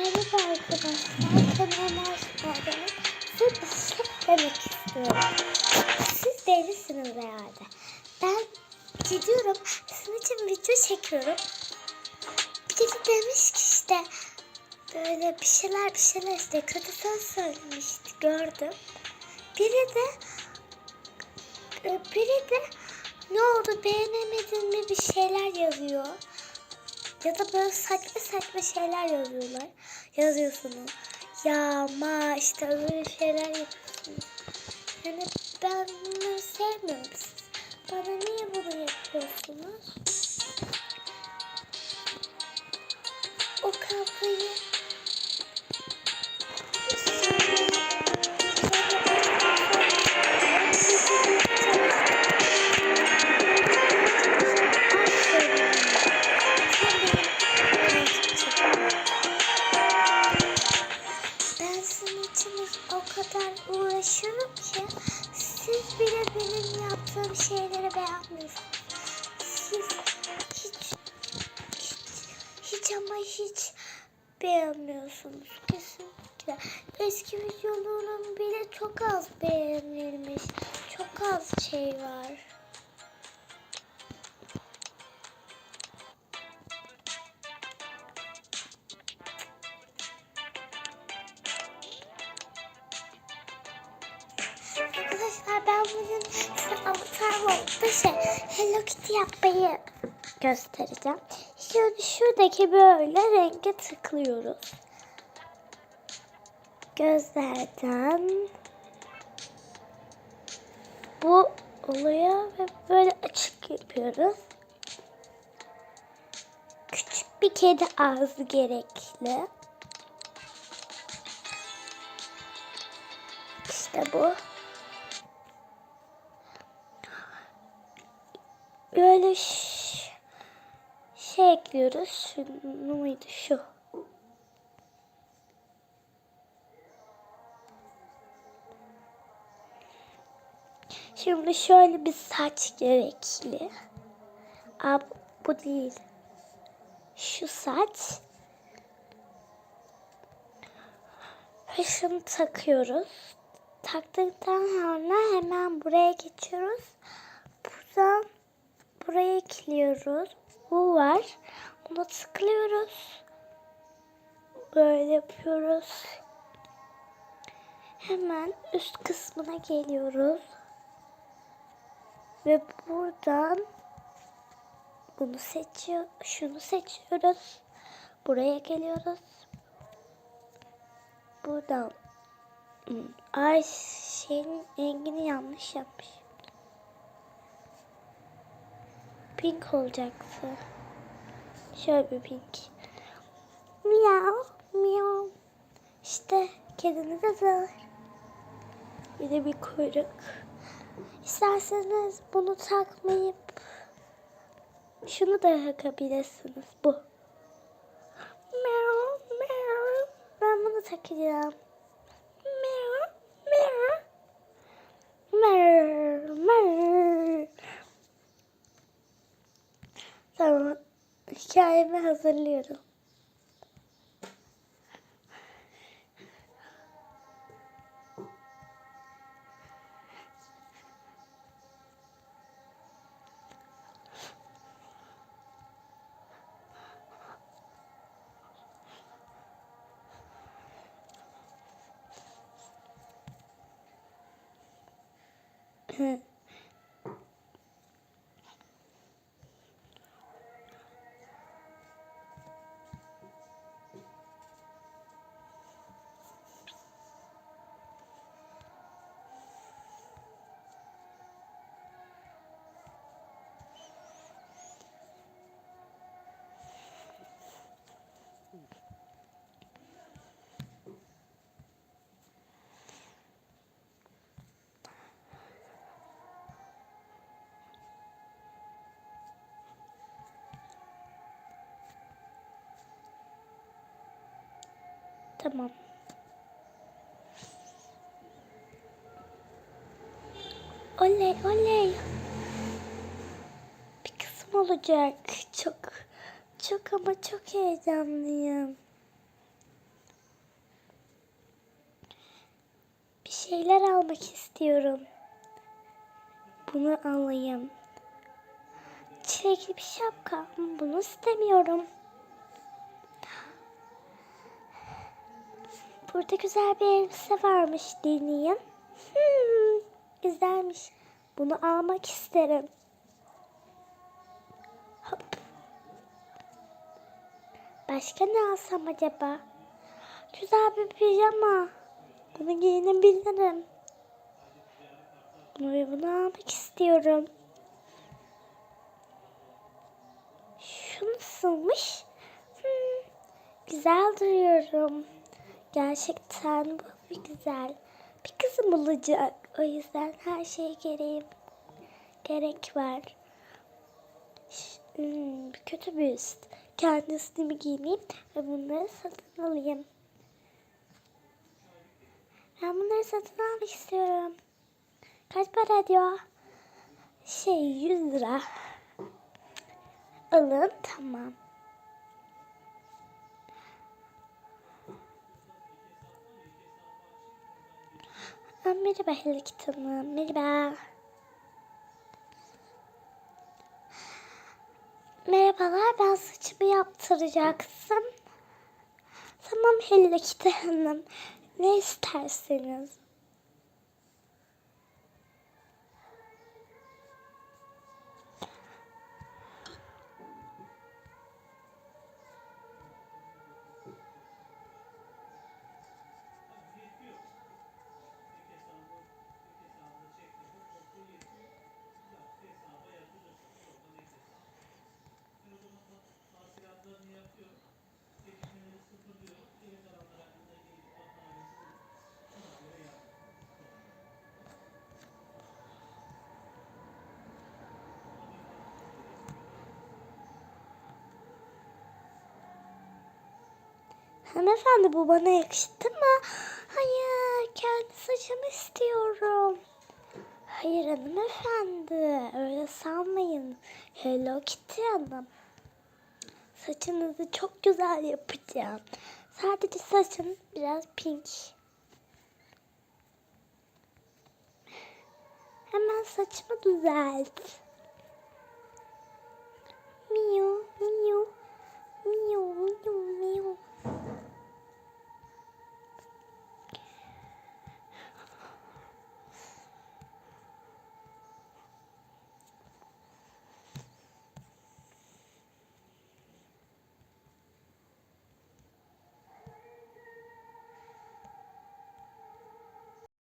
Merhaba arkadaşlar, kanalıma hoş geldiniz. Size demek istiyorum. Siz delisiniz herhalde. Ben gidiyorum, sizin için video çekiyorum. Biri demiş ki işte böyle bir şeyler bir şeyler işte kötü söz söylemişti gördüm. Biri de e, biri de ne oldu beğenemedin mi bir şeyler yazıyor. Ya da böyle saçma saçma şeyler yazıyorlar. Yazıyorsunuz. Ya ma işte öyle şeyler yapıyorsunuz. Yani ben bunları sevmiyorum. Siz bana niye bunu yapıyorsunuz? O kafayı kadar uğraşıyorum ki siz bile benim yaptığım şeyleri beğenmiyorsunuz. Siz hiç, hiç, hiç ama hiç beğenmiyorsunuz kesinlikle. Eski videolarım bile çok az beğenilmiş. Çok az şey var. Bugün avatar modda şey Hello Kitty yapmayı göstereceğim. Şimdi şuradaki böyle renge tıklıyoruz. Gözlerden bu oluyor ve böyle açık yapıyoruz. Küçük bir kedi ağzı gerekli. İşte bu. Böyle şey ekliyoruz. Şunu muydu şu? Şimdi şöyle bir saç gerekli. Aa, bu değil. Şu saç. Ve şunu takıyoruz. Taktıktan sonra hemen buraya geçiyoruz. Buradan buraya ekliyoruz. Bu var. Bunu tıklıyoruz. Böyle yapıyoruz. Hemen üst kısmına geliyoruz. Ve buradan bunu seçiyor, şunu seçiyoruz. Buraya geliyoruz. Buradan Hmm, ay şeyin rengini yanlış yapmış. Pink olacaktı. Şöyle bir pink. Miau, miau. İşte kediniz hazır. Bir de bir kuyruk. İsterseniz bunu takmayıp şunu da takabilirsiniz. Bu. Ben bunu takacağım. Hikayemi hazırlıyorum. Tamam. Oley oley. Bir kısım olacak. Çok çok ama çok heyecanlıyım. Bir şeyler almak istiyorum. Bunu alayım. Çilekli bir şapka. Bunu istemiyorum. Burada güzel bir elbise varmış. Deneyeyim. Hmm, güzelmiş. Bunu almak isterim. Hop. Başka ne alsam acaba? Güzel bir pijama. Bunu giyinebilirim. Bunu ve bunu almak istiyorum. Şu nasılmış? Hmm, güzel duruyorum. Gerçekten bu güzel. Bir kızım olacak. O yüzden her şeye gereğim. Gerek var. Hmm, kötü bir üst. Kendisini mi giyineyim ve bunları satın alayım. Ben bunları satın almak istiyorum. Kaç para diyor? Şey 100 lira. Alın tamam. Merhaba Hello Kitty. Merhaba. Merhabalar ben saçımı yaptıracaksın. Tamam Hello Kitty Hanım. Ne isterseniz. Hanımefendi bu bana yakıştı mı? Hayır kendi saçımı istiyorum. Hayır hanımefendi öyle sanmayın. Hello Kitty Hanım. Saçınızı çok güzel yapacağım. Sadece saçın biraz pink. Hemen saçımı düzelt.